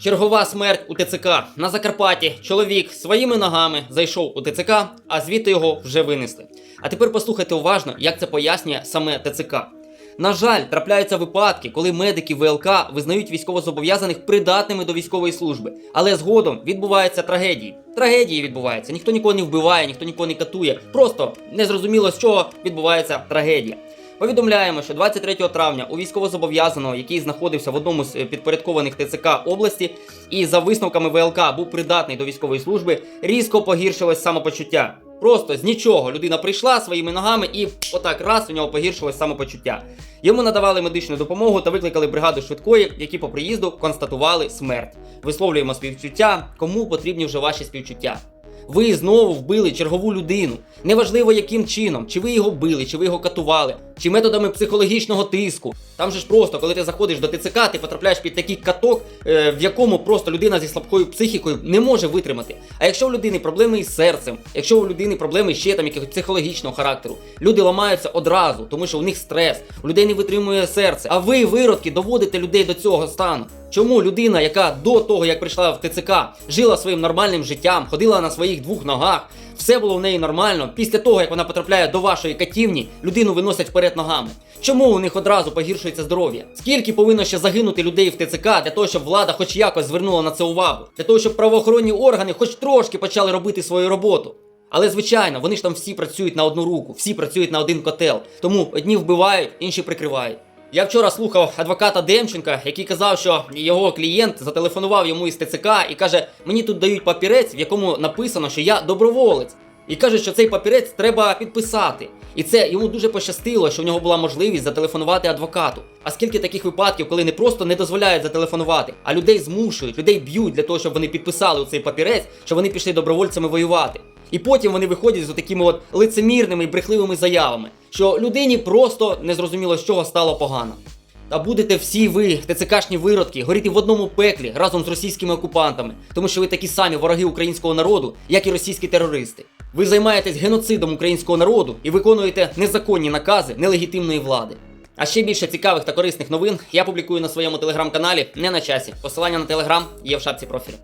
Чергова смерть у ТЦК на Закарпатті. Чоловік своїми ногами зайшов у ТЦК, а звідти його вже винесли. А тепер послухайте уважно, як це пояснює саме ТЦК. На жаль, трапляються випадки, коли медики ВЛК визнають військовозобов'язаних придатними до військової служби, але згодом відбуваються трагедії. Трагедії відбуваються. Ніхто нікого не вбиває, ніхто нікого не катує. Просто незрозуміло з чого відбувається трагедія. Повідомляємо, що 23 травня у військовозобов'язаного, який знаходився в одному з е, підпорядкованих ТЦК області, і за висновками ВЛК був придатний до військової служби, різко погіршилось самопочуття. Просто з нічого людина прийшла своїми ногами і отак раз у нього погіршилось самопочуття. Йому надавали медичну допомогу та викликали бригаду швидкої, які по приїзду констатували смерть. Висловлюємо співчуття, кому потрібні вже ваші співчуття. Ви знову вбили чергову людину. Неважливо яким чином, чи ви його били, чи ви його катували, чи методами психологічного тиску. Там же ж просто, коли ти заходиш до ТЦК, ти потрапляєш під такий каток, е, в якому просто людина зі слабкою психікою не може витримати. А якщо у людини проблеми із серцем, якщо у людини проблеми ще там якихось психологічного характеру, люди ламаються одразу, тому що у них стрес, у людей не витримує серце. А ви, виродки, доводите людей до цього стану. Чому людина, яка до того, як прийшла в ТЦК, жила своїм нормальним життям, ходила на своїх двох ногах, все було в неї нормально. Після того, як вона потрапляє до вашої катівні, людину виносять вперед ногами. Чому у них одразу погіршується здоров'я? Скільки повинно ще загинути людей в ТЦК для того, щоб влада хоч якось звернула на це увагу? Для того, щоб правоохоронні органи хоч трошки почали робити свою роботу? Але звичайно, вони ж там всі працюють на одну руку, всі працюють на один котел. Тому одні вбивають, інші прикривають. Я вчора слухав адвоката Демченка, який казав, що його клієнт зателефонував йому із ТЦК і каже: мені тут дають папірець, в якому написано, що я доброволець. І каже, що цей папірець треба підписати. І це йому дуже пощастило, що в нього була можливість зателефонувати адвокату. А скільки таких випадків, коли не просто не дозволяють зателефонувати, а людей змушують, людей б'ють для того, щоб вони підписали цей папірець, що вони пішли добровольцями воювати. І потім вони виходять з такими от лицемірними і брехливими заявами, що людині просто незрозуміло з чого стало погано. Та будете всі ви, ТЦКшні виродки, горіти в одному пеклі разом з російськими окупантами, тому що ви такі самі вороги українського народу, як і російські терористи. Ви займаєтесь геноцидом українського народу і виконуєте незаконні накази нелегітимної влади. А ще більше цікавих та корисних новин я публікую на своєму телеграм-каналі не на часі. Посилання на телеграм є в шапці профілю.